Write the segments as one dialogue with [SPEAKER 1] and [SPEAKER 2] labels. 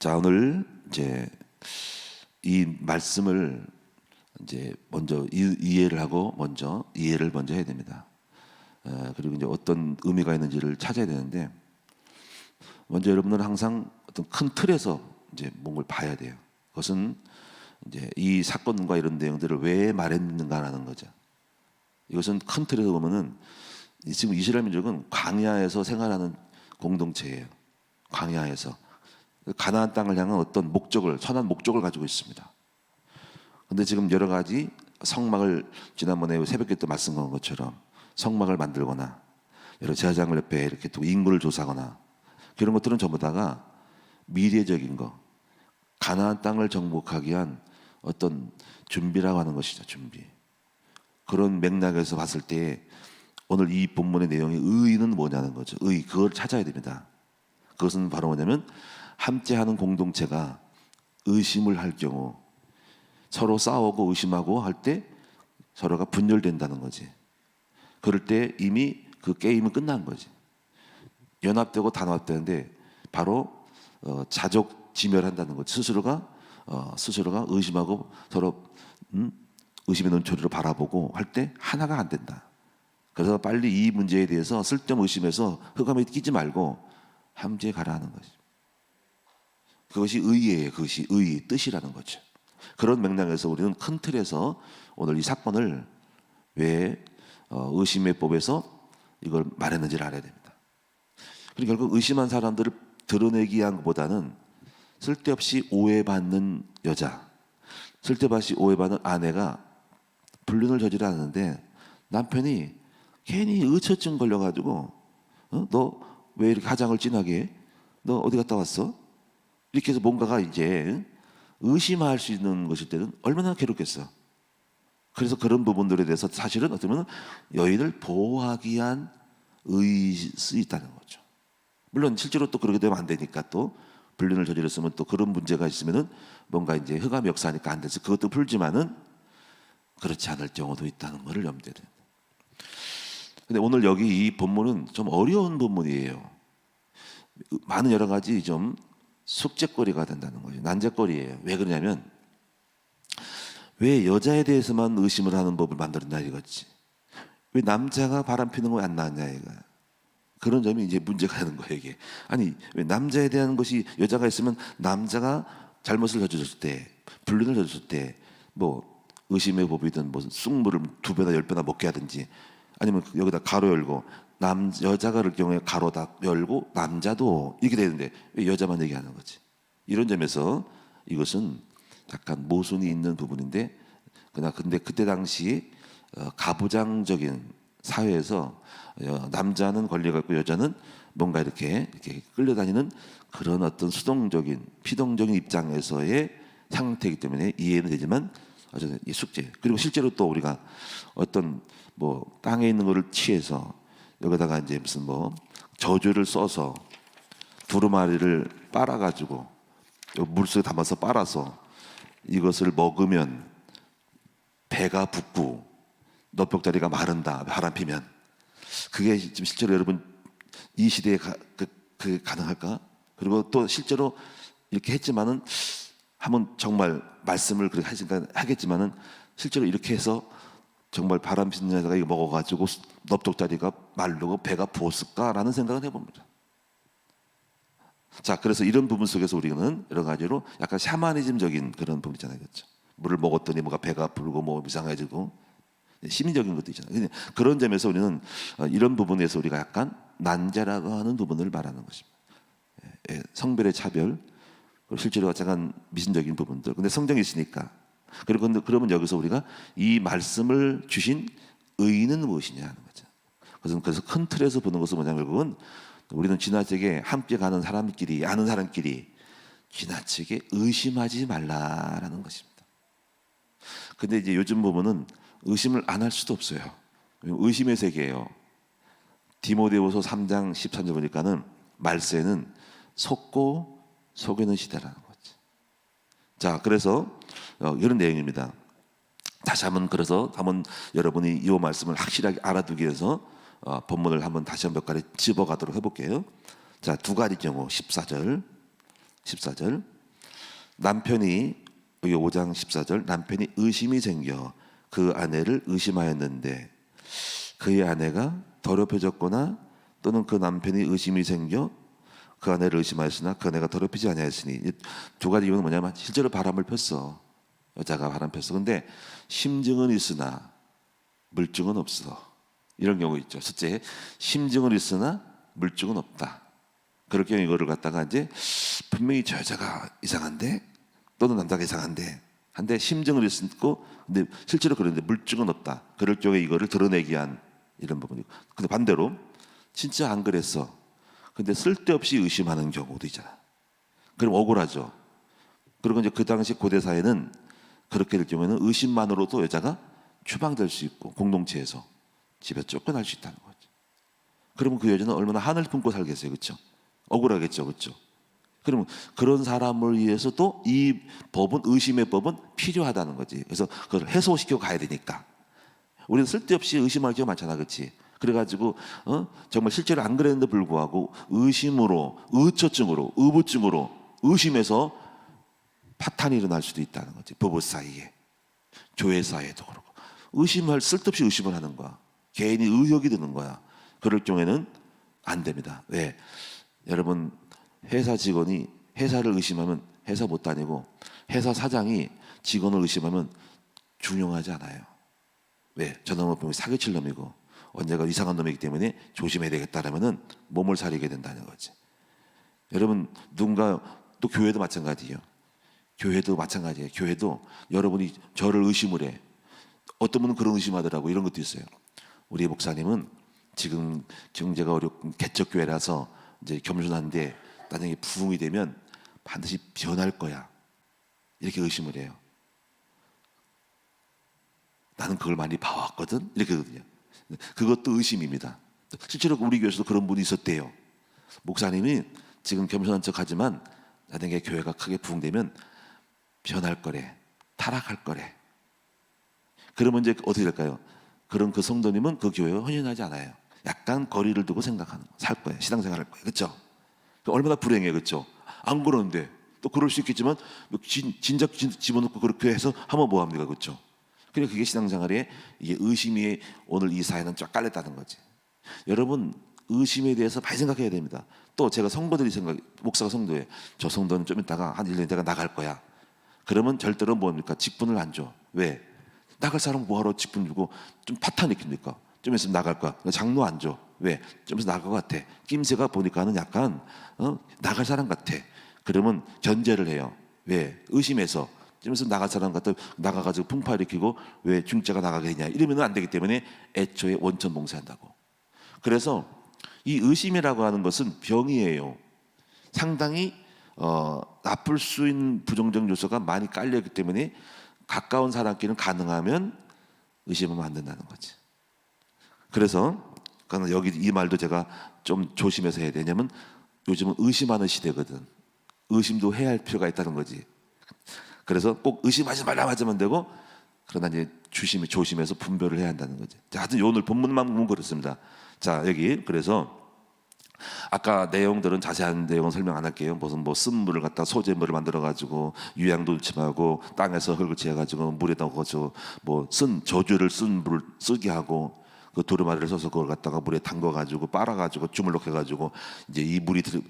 [SPEAKER 1] 자 오늘 이제 이 말씀을 이제 먼저 이, 이해를 하고 먼저 이해를 먼저 해야 됩니다. 어, 그리고 이제 어떤 의미가 있는지를 찾아야 되는데 먼저 여러분들은 항상 어떤 큰 틀에서 이제 뭔가를 봐야 돼요. 그것은 이제 이 사건과 이런 내용들을 왜 말했는가라는 거죠. 이것은 큰 틀에서 보면은 이 지금 이스라엘 민족은 광야에서 생활하는 공동체예요. 광야에서 가나안 땅을 향한 어떤 목적을 선한 목적을 가지고 있습니다. 근데 지금 여러 가지 성막을 지난번에 새벽에 또 말씀한 것처럼 성막을 만들거나 여러 제사장을 옆에 이렇게 또 인구를 조사하거나 그런 것들은 전부 다가 미래적인 거 가나안 땅을 정복하기 위한 어떤 준비라고 하는 것이죠 준비. 그런 맥락에서 봤을 때 오늘 이 본문의 내용의 의의는 뭐냐는 거죠. 의 그걸 찾아야 됩니다. 그것은 바로 뭐냐면 함께하는 공동체가 의심을 할 경우 서로 싸우고 의심하고 할 때 서로가 분열된다는 거지. 그럴 때 이미 그 게임은 끝난 거지. 연합되고 단합되는데 바로 어, 자족 지멸한다는 거지. 스스로가 어, 스스로가 의심하고 서로 음, 의심의 눈초리로 바라보고 할 때 하나가 안 된다. 그래서 빨리 이 문제에 대해서 쓸데없는 의심해서 흑암에 끼지 말고 함께 가라 하는 거지. 그것이 의예요. 그것이 의 뜻이라는 거죠. 그런 맥락에서 우리는 큰 틀에서 오늘 이 사건을 왜 어, 의심의 법에서 이걸 말했는지를 알아야 됩니다. 그리고 결국 의심한 사람들을 드러내기 위한 것보다는 쓸데없이 오해받는 여자, 쓸데없이 오해받는 아내가 불륜을 저지르는데 남편이 괜히 의처증 걸려가지고 어? 너왜 이렇게 화장을 진하게 해? 너 어디 갔다 왔어? 이렇게 해서 뭔가가 이제 의심할 수 있는 것일 때는 얼마나 괴롭겠어. 그래서 그런 부분들에 대해서 사실은 어쩌면 여인을 보호하기 위한 의수 있다는 거죠. 물론 실제로 또 그렇게 되면 안 되니까 또 불륜을 저질렀으면 또 그런 문제가 있으면은 뭔가 이제 흑암 역사니까 안 돼서 그것도 풀지만은 그렇지 않을 경우도 있다는 것을 염두에 돼요. 근데 오늘 여기 이 본문은 좀 어려운 본문이에요. 많은 여러 가지 좀 숙제거리가 된다는 거죠. 난제거리예요. 왜 그러냐면 왜 여자에 대해서만 의심을 하는 법을 만들었냐 이거지. 왜 남자가 바람 피는 거 안 나왔냐 이거. 그런 점이 이제 문제가 되는 거예요 이게. 아니 왜 남자에 대한 것이 여자가 있으면 남자가 잘못을 저질렀을 때, 불륜을 저질렀을 때, 뭐 의심의 법이든 무슨 쑥물을 두 배나 열 배나 먹게 하든지, 아니면 여기다 가로 열고 남 여자가 그럴 경우에 가로 다 열고 남자도 이렇게 되는데 왜 여자만 얘기하는 거지? 이런 점에서 이것은 약간 모순이 있는 부분인데 그나 근데 그때 당시 어, 가부장적인 사회에서 어, 남자는 권리가 있고 여자는 뭔가 이렇게 이렇게 끌려다니는 그런 어떤 수동적인 피동적인 입장에서의 상태이기 때문에 이해는 되지만 어쨌든 이 숙제 그리고 실제로 또 우리가 어떤 뭐 땅에 있는 거를 취해서 여기다가 이제 무슨 뭐 저주를 써서 두루마리를 빨아가지고 물속에 담아서 빨아서 이것을 먹으면 배가 붓고 너벽다리가 마른다 바람 피면 그게 지금 실제로 여러분 이 시대에 가, 그, 그 가능할까? 그리고 또 실제로 이렇게 했지만은 한번 정말 말씀을 그렇게 하시니까 하겠지만은 실제로 이렇게 해서 정말 바람 피는 여자가 이거 먹어가지고 넓적다리가 마르고 배가 부었을까라는 생각을 해봅니다. 자, 그래서 이런 부분 속에서 우리는 여러 가지로 약간 샤머니즘적인 그런 부분 있잖아요, 그렇죠? 물을 먹었더니 뭐가 배가 부르고 뭐 이상해지고 심리적인 것도 있잖아요. 그런 점에서 우리는 어, 이런 부분에서 우리가 약간 난자라고 하는 부분을 말하는 것입니다. 예, 예, 성별의 차별, 실제로 약간 미신적인 부분들. 근데 성경이 있으니까. 그리고 근데 그러면 여기서 우리가 이 말씀을 주신 의의는 무엇이냐 하는 거죠. 그래서 그래서 큰 틀에서 보는 것은 뭐냐면 결국은 우리는 지나치게 함께 가는 사람끼리 아는 사람끼리 지나치게 의심하지 말라라는 것입니다. 근데 이제 요즘 보면은 의심을 안 할 수도 없어요. 의심의 세계예요. 디모데후서 3장 13절 보니까는 말세는 속고 속이는 시대라는 거지. 자, 그래서 어, 이런 내용입니다. 다시 한번 그래서 한번 여러분이 이 말씀을 확실하게 알아두기 위해서 어, 본문을 한번 다시 한번 몇 가지 집어가도록 해볼게요. 자, 두 가지 경우 14절, 14절. 남편이 여기 5장 14절 남편이 의심이 생겨 그 아내를 의심하였는데 그의 아내가 더럽혀졌거나 또는 그 남편이 의심이 생겨 그 아내를 의심하였으나 그 아내가 더럽히지 아니하였으니 이두 가지 이유는 뭐냐면 실제로 바람을 폈어 여자가 바람 폈어 근데 심증은 있으나 물증은 없어 이런 경우 있죠 첫째 심증은 있으나 물증은 없다 그럴 경우 이거를 갖다가 이제 분명히 저 여자가 이상한데 또는 남자가 이상한데 한데 심증을 있고 근데 실제로 그런데 물증은 없다. 그럴 경우에 이거를 드러내기 위한 이런 부분이고. 근데 반대로 진짜 안 그랬어. 근데 쓸데없이 의심하는 경우도 있잖아. 그럼 억울하죠. 그리고 이제 그 당시 고대 사회는 그렇게 될 경우에는 의심만으로도 여자가 추방될 수 있고 공동체에서 집에 쫓겨날 수 있다는 거죠. 그러면 그 여자는 얼마나 한을 품고 살겠어요, 그렇죠? 억울하겠죠, 그렇죠? 그러면 그런 사람을 위해서 또이 법은 의심의 법은 필요하다는 거지. 그래서 그걸 해소시켜 가야 되니까. 우리는 쓸데없이 의심할 경우 많잖아, 그렇지? 그래가지고 어? 정말 실제로 안 그랬는데 불구하고 의심으로, 의처증으로, 의부증으로 의심해서 파탄이 일어날 수도 있다는 거지. 부부 사이에, 교회 사이에도 그렇고 의심할 쓸데없이 의심을 하는 거야. 개인이 의혹이 드는 거야. 그럴 경우에는 안 됩니다. 왜? 여러분 회사 직원이 회사를 의심하면 회사 못 다니고 회사 사장이 직원을 의심하면 중용하지 않아요. 왜? 저 놈은 분명히 사기칠 놈이고 언제가 이상한 놈이기 때문에 조심해야 되겠다라면은 몸을 사리게 된다는 거지. 여러분 누군가 또 교회도 마찬가지예요. 교회도 마찬가지예요. 교회도 여러분이 저를 의심을 해. 어떤 분은 그런 의심하더라고 이런 것도 있어요. 우리 목사님은 지금 경제가 어렵고 개척 교회라서 이제 겸손한데 나중에 부흥이 되면 반드시 변할 거야. 이렇게 의심을 해요. 나는 그걸 많이 봐왔거든. 이렇게 거든요. 그것도 의심입니다. 실제로 우리 교회에서도 그런 분이 있었대요. 목사님이 지금 겸손한 척하지만 나중에 교회가 크게 부흥되면 변할 거래, 타락할 거래. 그러면 이제 어떻게 될까요? 그런 그 성도님은 그 교회에 헌신하지 않아요. 약간 거리를 두고 생각하는 거, 살 거예요. 신앙생활 할 거예요. 그렇죠? 얼마나 불행해, 그렇죠? 안 그러는데 또 그럴 수 있겠지만 진, 진작 진- 집어넣고 그렇게 해서 하면 뭐 합니까, 그렇죠? 그래 그게 신앙생활에 이게 의심이 오늘 이 사회는 쫙 깔렸다는 거지. 여러분 의심에 대해서 많이 생각해야 됩니다. 또 제가 성도들이 생각, 목사가 성도에 저 성도는 좀 있다가 한 1년 있다가 나갈 거야. 그러면 절대로 뭡니까? 직분을 안 줘. 왜? 나갈 사람 뭐하러 직분 주고 좀 파탄 익힙니까? 좀 있으면 나갈 거야. 장로 안 줘. 왜? 좀 나갈 것 같아. 낌새가 보니까는 약간 어? 나갈 사람 같아. 그러면 견제를 해요. 왜? 의심해서 좀 있으면 나갈 사람 같아 나가가지고 풍파 일으키고 왜 중자가 나가게 되냐 이러면 안 되기 때문에 애초에 원천 봉쇄한다고. 그래서 이 의심이라고 하는 것은 병이에요. 상당히 어, 나쁠 수 있는 부정적 요소가 많이 깔려있기 때문에 가까운 사람끼리는 가능하면 의심하면 안 된다는 거지. 그래서 여기 이 말도 제가 좀 조심해서 해야 되냐면 요즘은 의심하는 시대거든. 의심도 해야 할 필요가 있다는 거지. 그래서 꼭 의심하지 말라 하면 되고 그러나 이제 조심히 조심해서 분별을 해야 한다는. 자, 하여튼 오늘 본문만 보면 그렇습니다. 자, 여기 그래서 아까 내용들은 자세한 내용은 설명 안 할게요. 무슨 뭐 쓴물을 갖다 소재물을 만들어 가지고 유양도 침하고 땅에서 흙을 지어 가지고 물에다 넣어서 뭐쓴 저주를 쓴 물을 쓰게 하고 그 두루마리를 써서 그걸 갖다가 물에 담궈 가지고 빨아 가지고 주물럭 해 가지고 이제 이 물이 들,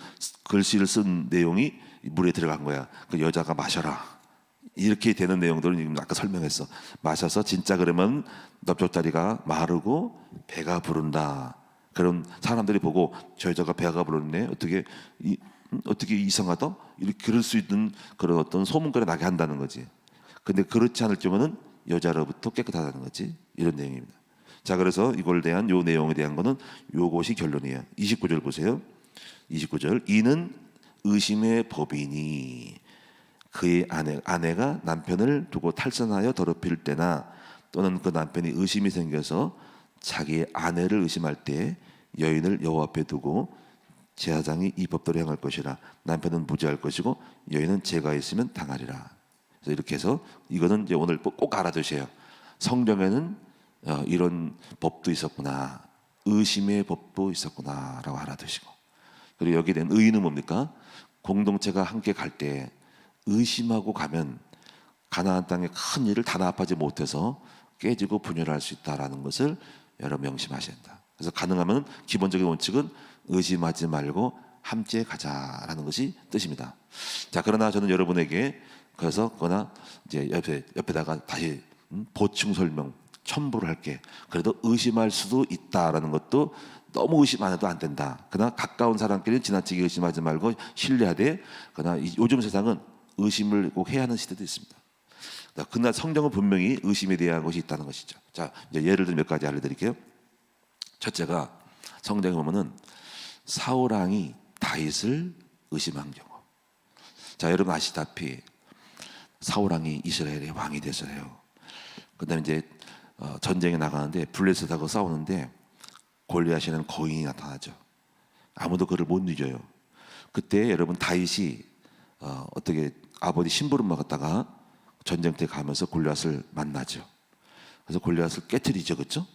[SPEAKER 1] 글씨를 쓴 내용이 이 물에 들어간 거야. 그 여자가 마셔라. 이렇게 되는 내용들은 지금 아까 설명했어. 마셔서 진짜 그러면 넙죽다리가 마르고 배가 부른다. 그럼 사람들이 보고 저 여자가 배가 부르네. 어떻게 이, 음, 어떻게 이상하다? 이렇게 그럴 수 있는 그런 어떤 소문거리 나게 한다는 거지. 근데 그렇지 않을 경우는 여자로부터 깨끗하다는 거지. 이런 내용입니다. 자, 그래서 이걸 대한 요 내용에 대한 거는 요것이 결론이에요. 29절 보세요. 29절 이는 의심의 법이니 그의 아내, 아내가 남편을 두고 탈선하여 더럽힐 때나 또는 그 남편이 의심이 생겨서 자기의 아내를 의심할 때 여인을 여호와 앞에 두고 제사장이 이 법대로 행할 것이라 남편은 무죄할 것이고 여인은 죄가 있으면 당하리라. 그래서 이렇게 해서 이거는 이제 오늘 꼭 알아두세요. 성경에는 어, 이런 법도 있었구나. 의심의 법도 있었구나라고 알아두시고 그리고 여기에 대한 의의는 뭡니까? 공동체가 함께 갈 때 의심하고 가면 가나안 땅의 큰 일을 단합하지 못해서 깨지고 분열할 수 있다라는 것을 여러분 명심하셔야 된다. 그래서 가능하면 기본적인 원칙은 의심하지 말고 함께 가자라는 것이 뜻입니다. 자 그러나 저는 여러분에게 그래서 거나 이제 옆에 옆에다가 다시 음, 보충 설명 첨부를 할게. 그래도 의심할 수도 있다라는 것도 너무 의심 안 해도 안 된다. 그러나 가까운 사람끼리 지나치게 의심하지 말고 신뢰하되 그러나 이- 요즘 세상은 의심을 꼭 해야 하는 시대도 있습니다. 자, 그러나 성경은 분명히 의심에 대한 것이 있다는 것이죠. 자, 이제 예를 들어 몇 가지 알려드릴게요. 첫째가 성경에 보면은 사울 왕이 다윗을 의심한 경우. 자, 여러분 아시다시피 사울 왕이 이스라엘의 왕이 됐어요. 그다음에 이제 어, 전쟁에 나가는데 블레셋하고 싸우는데 골리앗이라는 거인이 나타나죠. 아무도 그를 못 이겨요. 그때 여러분 다윗이 어, 어떻게 아버지 심부름 먹었다가 전쟁터에 가면서 골리앗을 만나죠. 그래서 골리앗을 깨뜨리죠, 그렇죠?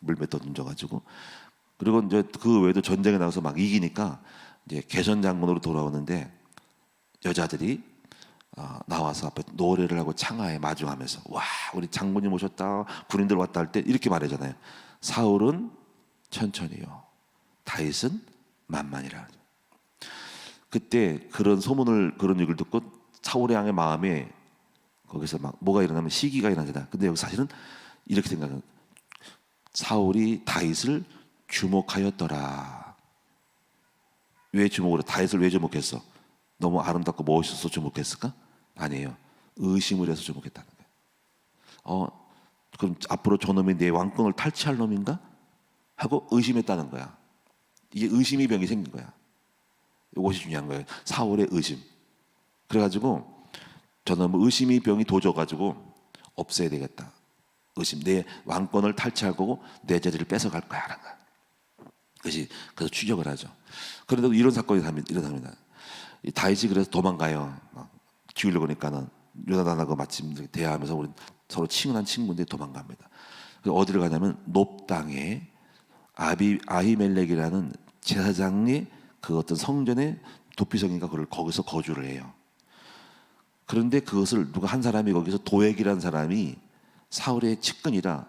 [SPEAKER 1] 물몇 던져가지고 그리고 이제 그 외에도 전쟁에 나가서 막 이기니까 이제 개선 장군으로 돌아오는데 여자들이 어, 나와서 앞에 노래를 하고 창하에 마주하면서 와 우리 장군님 오셨다 군인들 왔다 할 때 이렇게 말하잖아요. 사울은 천천히요, 다윗은 만만이라. 그때 그런 소문을 그런 얘기를 듣고 사울의 양의 마음에 거기서 막 뭐가 일어나면 시기가 일어나잖아. 근데 여기 사실은 이렇게 생각은 사울이 다윗을 주목하였더라. 왜 주목을 해? 다윗을 왜 주목했어? 너무 아름답고 멋있어서 주목했을까? 아니에요. 의심을 해서 주목했다는 거예요. 어, 그럼 앞으로 저놈이 내 왕권을 탈취할 놈인가? 하고 의심했다는 거야. 이게 의심이 병이 생긴 거야. 이것이 중요한 거예요. 사울의 의심. 그래가지고 저는 뭐 의심이 병이 도져가지고 없애야 되겠다. 의심. 내 왕권을 탈취할 거고 내 자리를 뺏어갈 거야. 라는 거야. 그것이 그래서 추격을 하죠. 그런데도 이런 사건이 일어납니다. 이 다윗이 그래서 도망가요. 막 죽이려고 하니까는 요나단하고 마침 대화하면서 우리 서로 친한 친구인데 도망갑니다. 어디를 가냐면 높 땅에 아비 아히멜렉이라는 제사장이 그 어떤 성전의 도피성인가 그걸 거기서 거주를 해요. 그런데 그것을 누가 한 사람이 거기서 도액이라는 사람이 사울의 측근이라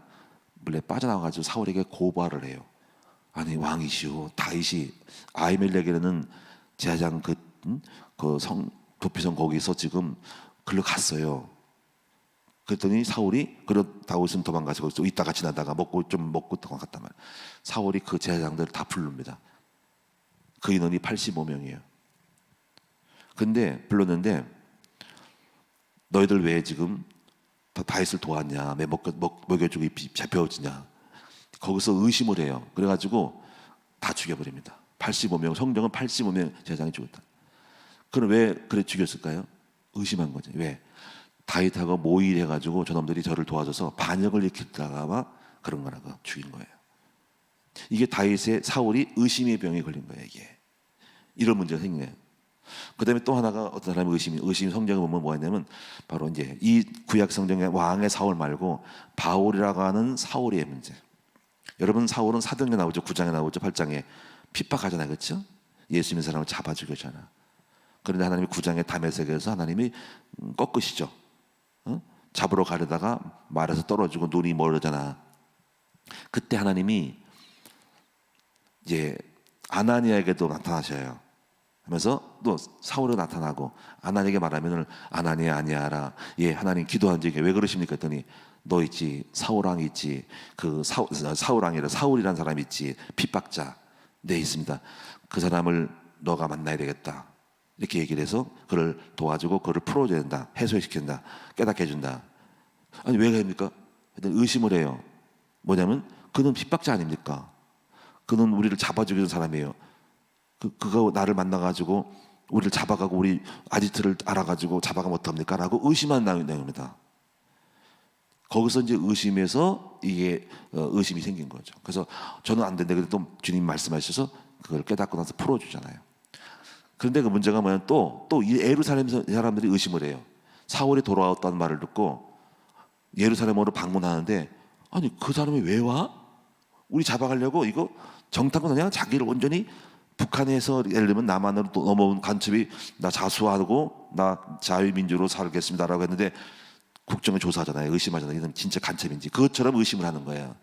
[SPEAKER 1] 물에 빠져나와가지고 사울에게 고발을 해요. 아니 왕이시오 다윗이 아이멜렉이라는 제사장 그, 음? 그성 도피성 거기서 지금 글로 갔어요. 그랬더니 사울이 다윗은 도망가서 거기서 이따가 지나다가 먹고 좀 먹고 도망갔단 말이에요. 사울이 그 제사장들을 다 부릅니다. 그 인원이 85명이에요. 근데 불렀는데 너희들 왜 지금 다 다윗을 도왔냐? 왜 먹여, 먹, 먹여주고 입- 잡혀지냐? 거기서 의심을 해요. 그래가지고 다 죽여버립니다. 85명 성경은 85명 제사장이 죽었다. 그럼 왜 그래 죽였을까요? 의심한 거죠. 왜? 다윗하고 모의해가지고 저놈들이 저를 도와줘서 반역을 일으킬까봐 그런 거라고 죽인 거예요. 이게 다윗의 사울이 의심의 병에 걸린 거예요. 이게 이런 문제가 거예요. 그다음에 또 하나가 어떤 사람이 의심이 의심 성경에 보면 뭐가 있냐면 바로 이제 이 구약 성경의 왕의 사울 말고 바울이라고 하는 사울의 문제. 여러분 사울은 사도행에 나오죠, 9장에 나오죠, 8장에 핍박하잖아요, 그렇죠? 예수 믿는 사람을 잡아 죽였잖아. 그런데 하나님이 9장의 담에색에서 하나님이 음, 꺾으시죠. 어? 잡으러 가려다가 말에서 떨어지고 눈이 멀어잖아. 그때 하나님이 이제 아나니아에게도 나타나셔요. 하면서 또 사울에 나타나고 아나니에게 말하면은 아나니아 아니야라. 예, 하나님 기도한 적에 왜 그러십니까? 했더니 너 있지 사울 왕 있지 그 사울, 사울 왕이라 사울이라는 사람 있지 핍박자 네 있습니다. 그 사람을 너가 만나야 되겠다. 이렇게 얘기를 해서 그를 도와주고 그를 풀어줘야 된다. 해소시킨다. 깨닫게 해준다. 아니 왜 그럽니까? 의심을 해요. 뭐냐면 그는 핍박자 아닙니까? 그는 우리를 잡아 죽이는 사람이에요. 그, 그거 나를 만나가지고 우리를 잡아가고 우리 아지트를 알아가지고 잡아가면 어떡합니까? 라고 의심한 내용입니다. 거기서 이제 의심해서 이게 어, 의심이 생긴 거죠. 그래서 저는 안 된다. 그래도 또 주님 말씀하셔서 그걸 깨닫고 나서 풀어주잖아요. 그런데 그 문제가 뭐냐면 또, 또 이 예루살렘 사람들이 의심을 해요. 사울이 돌아왔다는 말을 듣고 예루살렘으로 방문하는데 아니 그 사람이 왜 와? 우리 잡아가려고 이거 정탐꾼 아니야? 자기를 온전히 북한에서 예를 들면 남한으로 또 넘어온 간첩이 나 자수하고 나 자유민주로 살겠습니다라고 했는데 국정을 조사하잖아요. 의심하잖아요. 이건 진짜 간첩인지 그것처럼 의심을 하는 거예요.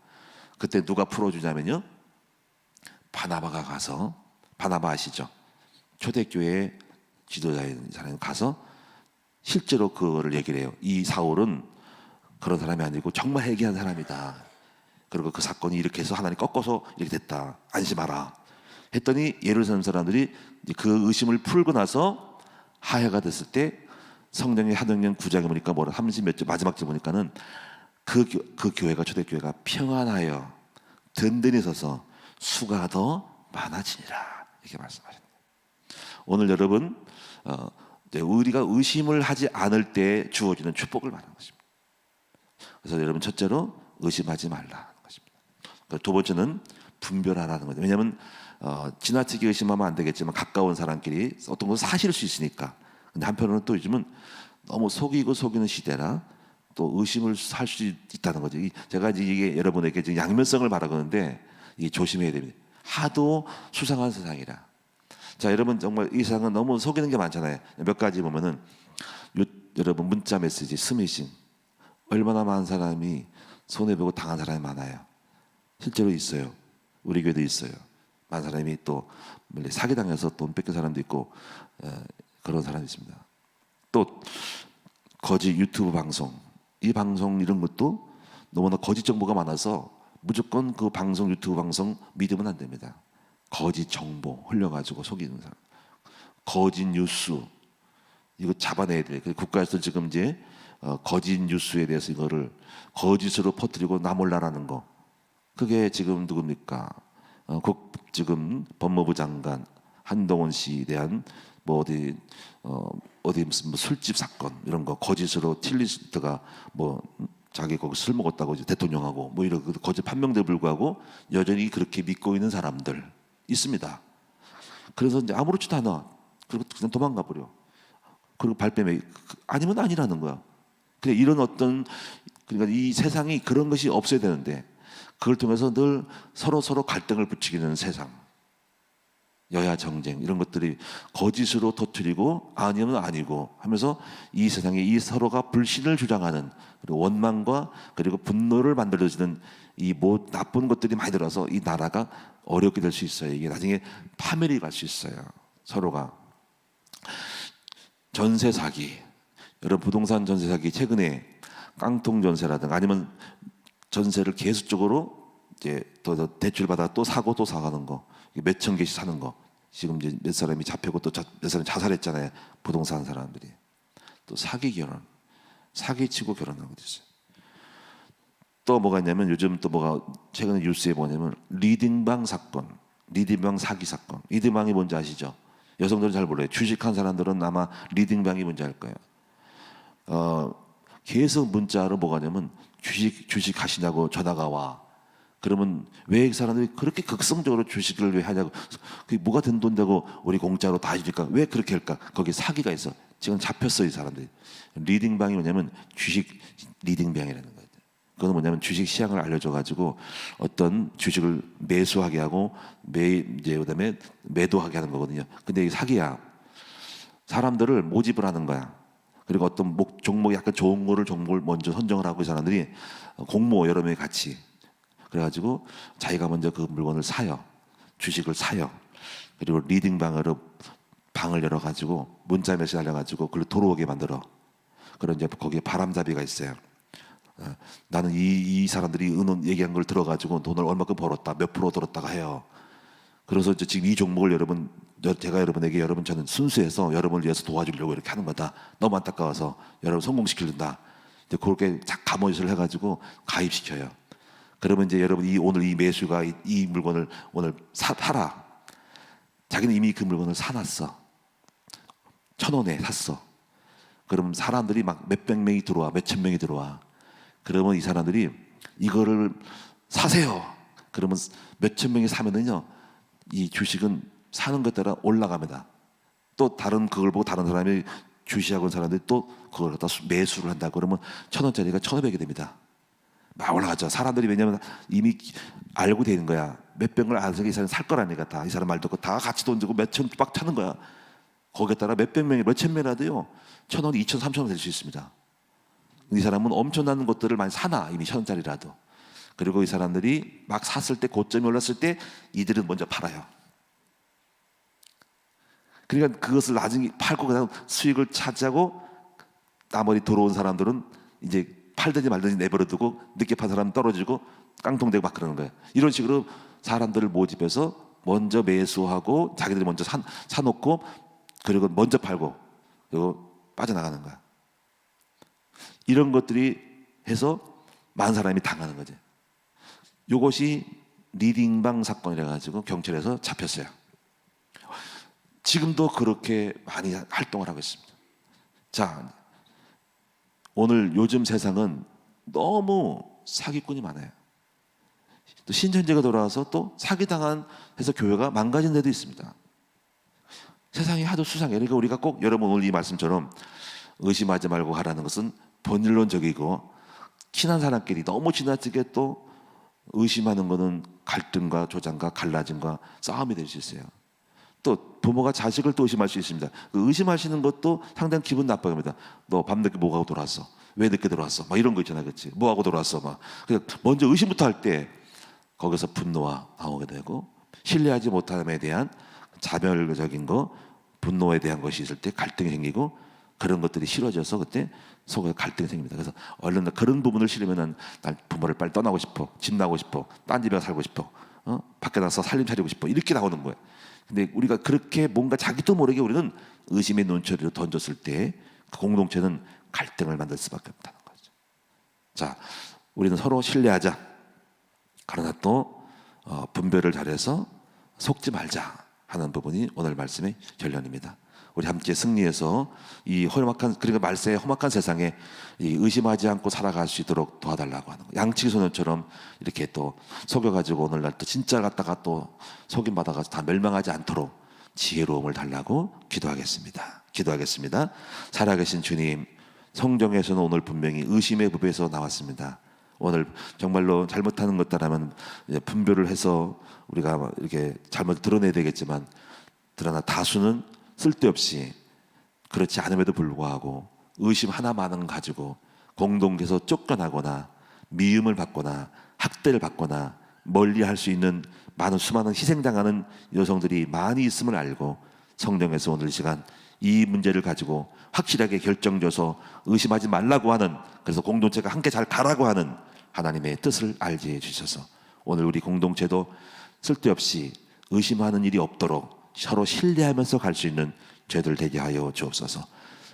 [SPEAKER 1] 그때 누가 풀어주냐면요. 바나바가 가서 바나바 아시죠? 초대교회 지도자인 사람이 가서 실제로 그거를 얘기를 해요. 이 사울은 그런 사람이 아니고 정말 해기한 사람이다. 그리고 그 사건이 이렇게 해서 하나님 꺾어서 이렇게 됐다. 안심하라. 했더니 예루살렘 사람들이 그 의심을 풀고 나서 하해가 됐을 때 성령의 하등령 9장에 보니까 뭐라 30몇 절 마지막 절 보니까는 그, 교, 그 교회가 초대교회가 평안하여 든든히 서서 수가 더 많아지니라 이렇게 말씀하셨네요. 오늘 여러분 어, 우리가 의심을 하지 않을 때 주어지는 축복을 말하는 것입니다. 그래서 여러분 첫째로 의심하지. 그 두 번째는 분별하라는 거죠. 왜냐하면 어, 지나치게 의심하면 안 되겠지만 가까운 사람끼리 어떤 것을 사실 수 있으니까. 근데 한편으로는 또 요즘은 너무 속이고 속이는 시대라 또 의심을 할 수 있다는 거죠. 이- 제가 이제 이게 여러분에게 지금 양면성을 바라거는데 이게 조심해야 됩니다. 하도 수상한 세상이라. 자, 여러분 정말 이 세상은 너무 속이는 게 많잖아요. 몇 가지 보면은 요- 여러분 문자 메시지 스미싱 얼마나 많은 사람이 손해 보고 당한 사람이 많아요. 실제로 있어요. 우리 교회도 있어요. 많은 사람이 또 사기 당해서 돈 뺏긴 사람도 있고 어, 그런 사람이 있습니다. 또 거짓 유튜브 방송 이 방송 이런 것도 너무나 거짓 정보가 많아서 무조건 그 방송 유튜브 방송 믿으면 안 됩니다. 거짓 정보 흘려가지고 속이는 사람, 거짓 뉴스 이거 잡아내야 돼. 국가에서 지금 이제 어, 거짓 뉴스에 대해서 이거를 거짓으로 퍼뜨리고 나 몰라라는 거. 그게 지금 누굽니까? 어, 국 지금 법무부 장관 한동훈 씨에 대한 뭐 어디 어, 어디 무슨 뭐 술집 사건 이런 거 거짓으로 틸리스트가 뭐 자기 거기 술 먹었다고 대통령하고 뭐 이런 그 거짓 판명돼 불구하고 여전히 그렇게 믿고 있는 사람들 있습니다. 그래서 이제 아무렇지도 않아. 그리고 그냥 도망가 버려. 그리고 발뺌해 아니면 아니라는 거야. 그래 이런 어떤 그러니까 이 세상이 그런 것이 없어야 되는데 그걸 통해서 늘 서로 서로 갈등을 부추기는 세상. 여야 정쟁 이런 것들이 거짓으로 터뜨리고 아니면 아니고 하면서 이 세상에 이 서로가 불신을 주장하는 그리고 원망과 그리고 분노를 만들어지는 이 뭐 나쁜 것들이 많이 들어서 이 나라가 어렵게 될 수 있어요. 이게 나중에 파멸이 갈 수 있어요. 서로가 전세 사기. 여러분 부동산 전세 사기 최근에 깡통 전세라든가 아니면 전세를 계속적으로 이제 더, 더 대출 받아 또 사고 또 사가는 거. 몇 천 개씩 사는 거. 지금 이제 몇 사람이 잡히고 또 몇 사람이 자살했잖아요. 부동산 사람들이. 또 사기 결혼. 사기 치고 결혼한 것도 있어요. 또 뭐가 있냐면 요즘 또 뭐가 최근에 뉴스에 뭐냐면 리딩방 사건 리딩방 사기 사건. 리딩방이 뭔지 아시죠? 여성들은 잘 몰라요. 주식한 사람들은 아마 리딩방이 뭔지 알 거예요. 어, 계속 문자로 뭐가 냐면 주식 주식 하시냐고 전화가 와. 그러면 왜 이 사람들이 그렇게 극성적으로 주식을 왜 하냐고. 그게 뭐가 든 돈다고 우리 공짜로 다 해주니까 왜 그렇게 할까? 거기 사기가 있어. 지금 잡혔어 이 사람들이. 리딩방이 뭐냐면 주식 리딩방이라는 거예요. 그거는 뭐냐면 주식 시장을 알려줘 가지고 어떤 주식을 매수하게 하고 매 이제 그다음에 매도하게 하는 거거든요. 근데 이 사기야. 사람들을 모집을 하는 거야. 그리고 어떤 목, 종목이 약간 좋은 거를 종목을 먼저 선정을 하고 이 사람들이 공모 여러 명이 같이 그래가지고 자기가 먼저 그 물건을 사요. 주식을 사요. 그리고 리딩 방으로 방을 열어가지고 문자 메시지 알려가지고 그걸 들어오게 만들어. 그런 이제 거기에 바람잡이가 있어요. 어, 나는 이, 이 사람들이 은원 얘기한 걸 들어가지고 돈을 얼마큼 벌었다, 몇 프로 들었다가 해요. 그래서 이제 지금 이 종목을 여러분 여- 제가 여러분에게 여러분 저는 순수해서 여러분을 위해서 도와주려고 이렇게 하는 거다. 너무 안타까워서 여러분 성공시키려다. 이제 그렇게 자 가모짓을 해가지고 가입시켜요. 그러면 이제 여러분 이 오늘 이 매수가 이, 이 물건을 오늘 사 팔아. 자기는 이미 그 물건을 사놨어. 천 원에 샀어. 그럼 사람들이 막 몇백 명이 들어와, 몇천 명이 들어와. 그러면 이 사람들이 이거를 사세요. 그러면 몇천 명이 사면은요, 이 주식은 사는 것 따라 올라갑니다. 또 다른 그걸 보고 다른 사람이 주시하고 사람들이 또 그걸 갖다 수- 매수를 한다. 그러면 천 원짜리가 천 오백이 됩니다. 막 올라가죠. 사람들이 왜냐면 이미 알고 되는 거야. 몇 병을 안 사게 이 사람 살 거라니까 다. 이 사람 말 듣고 다 같이 돈 주고 몇천 빡 차는 거야. 거기에 따라 몇백 명이 몇천 명이라도요. 천 원, 이천, 삼천 원 될 수 있습니다. 이 사람은 엄청난 것들을 많이 사나 이미 천 원짜리라도. 그리고 이 사람들이 막 샀을 때 고점이 올랐을 때 이들은 먼저 팔아요. 그러니까 그것을 나중에 팔고 그다음 수익을 차지하고 나머지 들어온 사람들은 이제 팔든지 말든지 내버려두고 늦게 판 사람은 떨어지고 깡통되고 막 그러는 거예요. 이런 식으로 사람들을 모집해서 먼저 매수하고 자기들이 먼저 사, 사놓고 그리고 먼저 팔고 그리고 빠져나가는 거야. 이런 것들이 해서 많은 사람이 당하는 거지. 이것이 리딩방 사건이라 가지고 경찰에서 잡혔어요. 지금도 그렇게 많이 활동을 하고 있습니다. 자, 오늘 요즘 세상은 너무 사기꾼이 많아요. 또 신천지가 돌아와서 또 사기당한 해서 교회가 망가진 데도 있습니다. 세상이 하도 수상해. 그러니까 우리가 꼭 여러분 오늘 이 말씀처럼 의심하지 말고 하라는 것은 본질론적이고 친한 사람끼리 너무 지나치게 또 의심하는 것은 갈등과 조장과 갈라짐과 싸움이 될 수 있어요. 또 부모가 자식을 또 의심할 수 있습니다. 그 의심하시는 것도 상당히 기분 나빠합니다. 너 밤늦게 뭐 하고 돌아왔어? 왜 늦게 들어왔어? 막 이런 거 있잖아, 그렇지? 뭐 하고 돌아왔어? 막 그냥 먼저 의심부터 할 때 거기서 분노가 나오게 되고 신뢰하지 못함에 대한 자별적인 거, 분노에 대한 것이 있을 때 갈등이 생기고 그런 것들이 싫어져서 그때 속에 갈등이 생깁니다. 그래서 얼른 그런 부분을 싫으면은 난 부모를 빨리 떠나고 싶어, 집 나고 싶어, 딴 집에 살고 싶어, 어? 밖에 나서 살림 차리고 싶어 이렇게 나오는 거예요. 근데 우리가 그렇게 뭔가 자기도 모르게 우리는 의심의 논처리로 던졌을 때 그 공동체는 갈등을 만들 수밖에 없다는 거죠. 자, 우리는 서로 신뢰하자. 그러나 또 어, 분별을 잘해서 속지 말자 하는 부분이 오늘 말씀의 결론입니다. 우리 함께 승리해서 이 험악한 그러니까 말세의 험악한 세상에 이 의심하지 않고 살아갈 수 있도록 도와달라고 하는 거. 양치기 소년처럼 이렇게 또 속여가지고 오늘날 또 진짜 갔다가 또 속임 받아가지고 다 멸망하지 않도록 지혜로움을 달라고 기도하겠습니다. 기도하겠습니다. 살아계신 주님, 성경에서는 오늘 분명히 의심의 부배에서 나왔습니다. 오늘 정말로 잘못하는 것다라면 분별을 해서 우리가 이렇게 잘못 드러내야 되겠지만 그러나 다수는 쓸데없이 그렇지 않음에도 불구하고 의심 하나만은 가지고 공동체에서 쫓겨나거나 미움을 받거나 학대를 받거나 멀리 할 수 있는 많은 수많은 희생당하는 여성들이 많이 있음을 알고 성경에서 오늘 이 시간 이 문제를 가지고 확실하게 결정져서 의심하지 말라고 하는 그래서 공동체가 함께 잘 가라고 하는 하나님의 뜻을 알게 해 주셔서 오늘 우리 공동체도 쓸데없이 의심하는 일이 없도록 서로 신뢰하면서 갈 수 있는 죄들 되게 하여 주옵소서.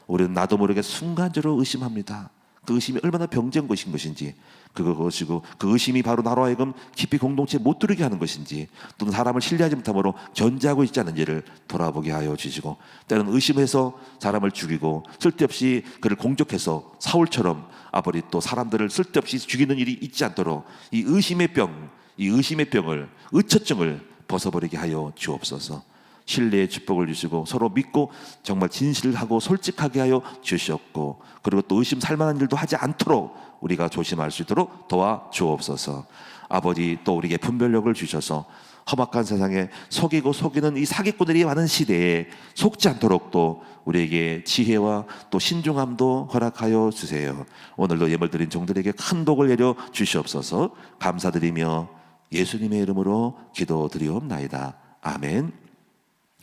[SPEAKER 1] 우리는 나도 모르게 순간적으로 의심합니다. 그 의심이 얼마나 병든 것인 것인지 그것이고 그 의심이 바로 나로 하여금 깊이 공동체에 못 들게 하는 것인지 또는 사람을 신뢰하지 못함으로 견제하고 있지 않은지를 돌아보게 하여 주시고 때로는 의심해서 사람을 죽이고 쓸데없이 그를 공격해서 사울처럼 아버지 또 사람들을 쓸데없이 죽이는 일이 있지 않도록 이 의심의 병, 이 의심의 병을 의처증을 벗어버리게 하여 주옵소서. 신뢰의 축복을 주시고 서로 믿고 정말 진실하고 솔직하게 하여 주셨고 그리고 또 의심 살만한 일도 하지 않도록 우리가 조심할 수 있도록 도와 주옵소서. 아버지 또 우리에게 분별력을 주셔서 험악한 세상에 속이고 속이는 이 사기꾼들이 많은 시대에 속지 않도록 또 우리에게 지혜와 또 신중함도 허락하여 주세요. 오늘도 예물 드린 종들에게 큰 복을 내려 주시옵소서 감사드리며 예수님의 이름으로 기도드리옵나이다. 아멘.